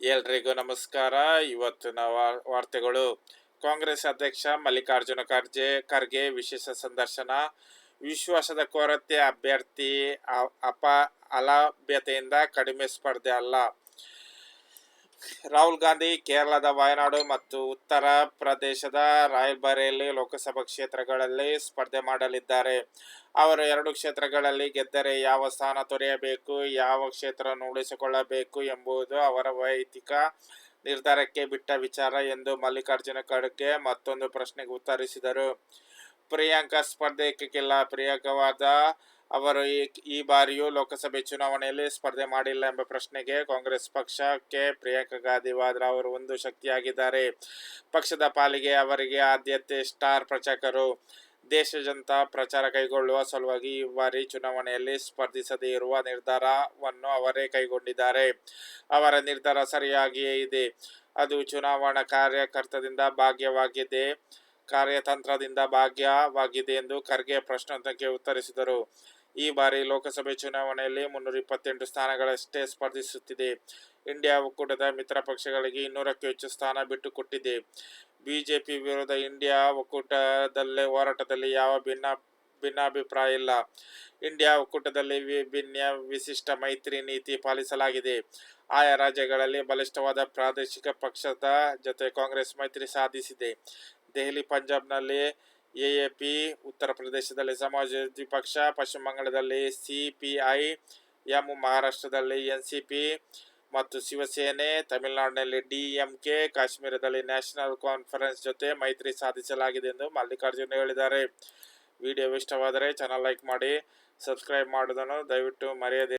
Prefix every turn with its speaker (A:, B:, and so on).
A: ಎಲ್ರಿಗೂ ನಮಸ್ಕಾರ. ಇವತ್ತಿನ ವಾರ್ತೆಗಳು. ಕಾಂಗ್ರೆಸ್ ಅಧ್ಯಕ್ಷ ಮಲ್ಲಿಕಾರ್ಜುನ ಖರ್ಗೆ ಖರ್ಗೆ ವಿಶೇಷ ಸಂದರ್ಶನ. ವಿಶ್ವಾಸದ ಕೊರತೆ ಅಭ್ಯರ್ಥಿ ಅಪ, ಅಲಭ್ಯತೆಯಿಂದ ಕಡಿಮೆ ಸ್ಪರ್ಧೆ ಅಲ್ಲ. ರಾಹುಲ್ ಗಾಂಧಿ, ಕೇರಳದ ವಯನಾಡು ಮತ್ತು ಉತ್ತರ ಪ್ರದೇಶದ ರಾಯಲ್ಬರೇಲಿ ಲೋಕಸಭಾ ಕ್ಷೇತ್ರಗಳಲ್ಲಿ ಸ್ಪರ್ಧೆ ಮಾಡಲಿದ್ದಾರೆ. ಅವರು ಎರಡು ಕ್ಷೇತ್ರಗಳಲ್ಲಿ ಗೆದ್ದರೆ ಯಾವ ಸ್ಥಾನ ತೊರೆಯಬೇಕು ಯಾವ ಕ್ಷೇತ್ರವನ್ನು ಉಳಿಸಿಕೊಳ್ಳಬೇಕು ಎಂಬುದು ಅವರ ವೈಯಕ್ತಿಕ ನಿರ್ಧಾರಕ್ಕೆ ಬಿಟ್ಟ ವಿಚಾರ ಎಂದು ಮಲ್ಲಿಕಾರ್ಜುನ ಖರ್ಗೆ ಮತ್ತೊಂದು ಪ್ರಶ್ನೆಗೆ ಉತ್ತರಿಸಿದರು. ಪ್ರಿಯಾಂಕಾ ಸ್ಪರ್ಧೆ ಏಕಕ್ಕಿಲ್ಲ ಪ್ರಿಯಾಂಕವಾದ ಅವರು ಈ ಈ ಬಾರಿಯೂ ಲೋಕಸಭೆ ಚುನಾವಣೆಯಲ್ಲಿ ಸ್ಪರ್ಧೆ ಮಾಡಿಲ್ಲ ಎಂಬ ಪ್ರಶ್ನೆಗೆ ಕಾಂಗ್ರೆಸ್ ಪಕ್ಷಕ್ಕೆ ಪ್ರಿಯಾಂಕಾ ಗಾಂಧಿ ವಾದ್ರಾ ಅವರು ಒಂದು ಶಕ್ತಿಯಾಗಿದ್ದಾರೆ. ಪಕ್ಷದ ಪಾಲಿಗೆ ಅವರಿಗೆ ಆದ್ಯತೆ ಸ್ಟಾರ್ ಪ್ರಚಾರಕರು. ದೇಶಾದ್ಯಂತ ಪ್ರಚಾರ ಕೈಗೊಳ್ಳುವ ಸಲುವಾಗಿ ಈ ಬಾರಿ ಚುನಾವಣೆಯಲ್ಲಿ ಸ್ಪರ್ಧಿಸದೇ ಇರುವ ನಿರ್ಧಾರವನ್ನು ಅವರೇ ಕೈಗೊಂಡಿದ್ದಾರೆ. ಅವರ ನಿರ್ಧಾರ ಸರಿಯಾಗಿಯೇ ಇದೆ. ಅದು ಚುನಾವಣಾ ಕಾರ್ಯಕರ್ತದಿಂದ ಭಾಗ್ಯವಾಗಿದೆ. ಕಾರ್ಯತಂತ್ರದಿಂದ ಭಾಗ್ಯವಾಗಿದೆ ಎಂದು ಖರ್ಗೆ ಪ್ರಶ್ನೋತ್ತರಕ್ಕೆ ಉತ್ತರಿಸಿದರು. ಈ ಬಾರಿ ಲೋಕಸಭೆ ಚುನಾವಣೆಯಲ್ಲಿ ಮುನ್ನೂರ ಇಪ್ಪತ್ತೆಂಟು ಸ್ಥಾನಗಳಷ್ಟೇ ಸ್ಪರ್ಧಿಸುತ್ತಿದೆ. ಇಂಡಿಯಾ ಒಕ್ಕೂಟದ ಮಿತ್ರ ಪಕ್ಷಗಳಿಗೆ ಇನ್ನೂರಕ್ಕೂ ಹೆಚ್ಚು ಸ್ಥಾನ ಬಿಟ್ಟುಕೊಟ್ಟಿದೆ. ಬಿಜೆಪಿ ವಿರುದ್ಧ ಇಂಡಿಯಾ ಒಕ್ಕೂಟದಲ್ಲೇ ಹೋರಾಟದಲ್ಲಿ ಯಾವ ಭಿನ್ನ ಭಿನ್ನಾಭಿಪ್ರಾಯ ಇಲ್ಲ. ಇಂಡಿಯಾ ಒಕ್ಕೂಟದಲ್ಲಿ ವಿಭಿನ್ನ ವಿಶಿಷ್ಟ ಮೈತ್ರಿ ನೀತಿ ಪಾಲಿಸಲಾಗಿದೆ. ಆಯಾ ರಾಜ್ಯಗಳಲ್ಲಿ ಬಲಿಷ್ಠವಾದ ಪ್ರಾದೇಶಿಕ ಪಕ್ಷದ ಜೊತೆ ಕಾಂಗ್ರೆಸ್ ಮೈತ್ರಿ ಸಾಧಿಸಿದೆ. ದೆಹಲಿ, ಪಂಜಾಬ್ನಲ್ಲಿ ಎ ಎ ಪಿ ಉತ್ತರ ಪ್ರದೇಶದಲ್ಲಿ ಸಮಾಜವಾದಿ ಪಕ್ಷ ಪಶ್ಚಿಮ ಬಂಗಾಳದಲ್ಲಿ ಸಿ ಪಿ ಐ ಎಂ ಮಹಾರಾಷ್ಟ್ರದಲ್ಲಿ ಎನ್ ಸಿ ಪಿ ಮತ್ತು ಶಿವಸೇನೆ, ತಮಿಳುನಾಡಿನಲ್ಲಿ ಡಿ ಎಂ ಕೆ ಕಾಶ್ಮೀರದಲ್ಲಿ ನ್ಯಾಷನಲ್ ಕಾನ್ಫರೆನ್ಸ್ ಜೊತೆ ಮೈತ್ರಿ ಸಾಧಿಸಲಾಗಿದೆ ಎಂದು ಮಲ್ಲಿಕಾರ್ಜುನ್ ಹೇಳಿದ್ದಾರೆ. ವಿಡಿಯೋ ಇಷ್ಟವಾದರೆ ಚಾನಲ್ ಲೈಕ್ ಮಾಡಿ, ಸಬ್ಸ್ಕ್ರೈಬ್ ಮಾಡೋದನ್ನು ದಯವಿಟ್ಟು ಮರೆಯದೆ